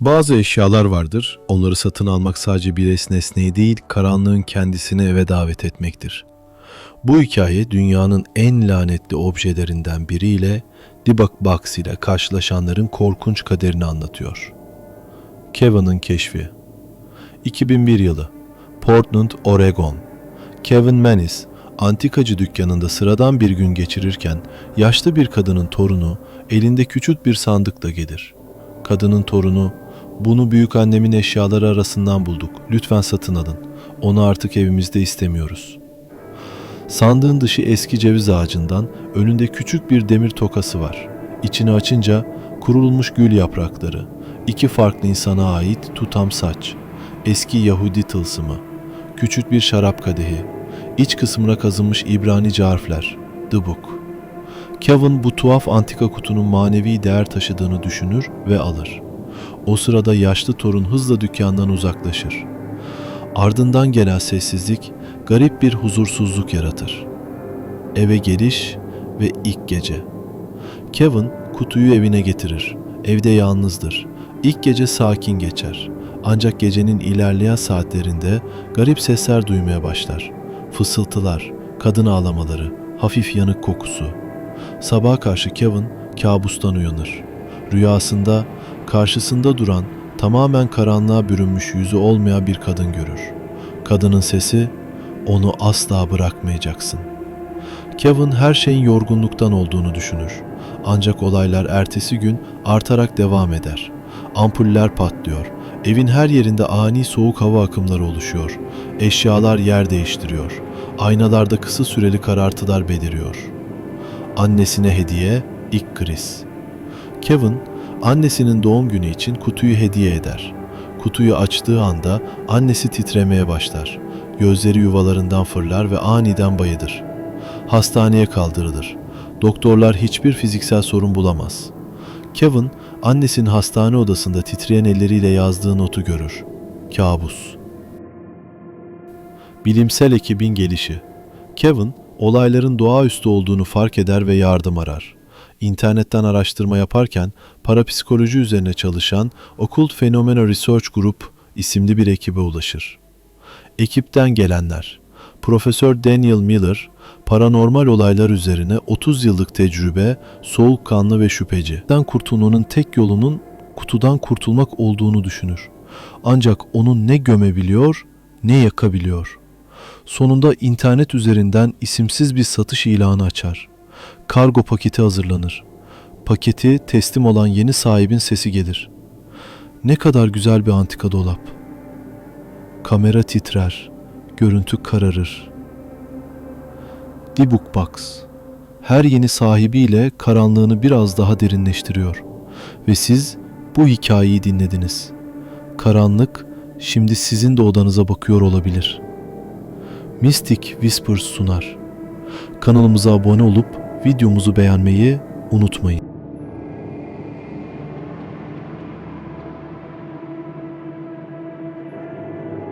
Bazı eşyalar vardır, onları satın almak sadece bir es nesneyi değil, karanlığın kendisini eve davet etmektir. Bu hikaye dünyanın en lanetli objelerinden biriyle Debug Box ile karşılaşanların korkunç kaderini anlatıyor. Kevin'ın keşfi 2001 yılı Portland, Oregon Kevin Manis, antikacı dükkanında sıradan bir gün geçirirken yaşlı bir kadının torunu elinde küçük bir sandıkla gelir. Kadının torunu, bunu büyük annemin eşyaları arasından bulduk. Lütfen satın alın. Onu artık evimizde istemiyoruz. Sandığın dışı eski ceviz ağacından önünde küçük bir demir tokası var. İçini açınca kurulmuş gül yaprakları, iki farklı insana ait tutam saç, eski Yahudi tılsımı, küçük bir şarap kadehi, iç kısmına kazınmış İbranice harfler, The Book. Kevin bu tuhaf antika kutunun manevi değer taşıdığını düşünür ve alır. O sırada yaşlı torun hızla dükkandan uzaklaşır. Ardından gelen sessizlik garip bir huzursuzluk yaratır. Eve geliş ve ilk gece. Kevin kutuyu evine getirir. Evde yalnızdır. İlk gece sakin geçer. Ancak gecenin ilerleyen saatlerinde garip sesler duymaya başlar. Fısıltılar, kadın ağlamaları, hafif yanık kokusu. Sabaha karşı Kevin kabustan uyanır. Rüyasında karşısında duran tamamen karanlığa bürünmüş yüzü olmayan bir kadın görür. Kadının sesi onu asla bırakmayacaksın. Kevin her şeyin yorgunluktan olduğunu düşünür. Ancak olaylar ertesi gün artarak devam eder. Ampuller patlıyor. Evin her yerinde ani soğuk hava akımları oluşuyor. Eşyalar yer değiştiriyor. Aynalarda kısa süreli karartılar beliriyor. Annesine hediye ilk kriz. Kevin annesinin doğum günü için kutuyu hediye eder. Kutuyu açtığı anda annesi titremeye başlar. Gözleri yuvalarından fırlar ve aniden bayılır. Hastaneye kaldırılır. Doktorlar hiçbir fiziksel sorun bulamaz. Kevin annesinin hastane odasında titreyen elleriyle yazdığı notu görür. Kabus. Bilimsel ekibin gelişi. Kevin olayların doğaüstü olduğunu fark eder ve yardım arar. İnternetten araştırma yaparken parapsikoloji üzerine çalışan Occult Phenomena Research Group isimli bir ekibe ulaşır. Ekipten gelenler Profesör Daniel Miller, paranormal olaylar üzerine 30 yıllık tecrübe, soğukkanlı ve şüpheci. Kurtulmanın tek yolunun kutudan kurtulmak olduğunu düşünür. Ancak onu ne gömebiliyor ne yakabiliyor. Sonunda internet üzerinden isimsiz bir satış ilanı açar. Kargo paketi hazırlanır. Paketi teslim olan yeni sahibin sesi gelir. Ne kadar güzel bir antika dolap. Kamera titrer, görüntü kararır. Dibuk Box her yeni sahibiyle karanlığını biraz daha derinleştiriyor ve siz bu hikayeyi dinlediniz. Karanlık şimdi sizin de odanıza bakıyor olabilir. Mystic Whispers sunar. Kanalımıza abone olup videomuzu beğenmeyi unutmayın.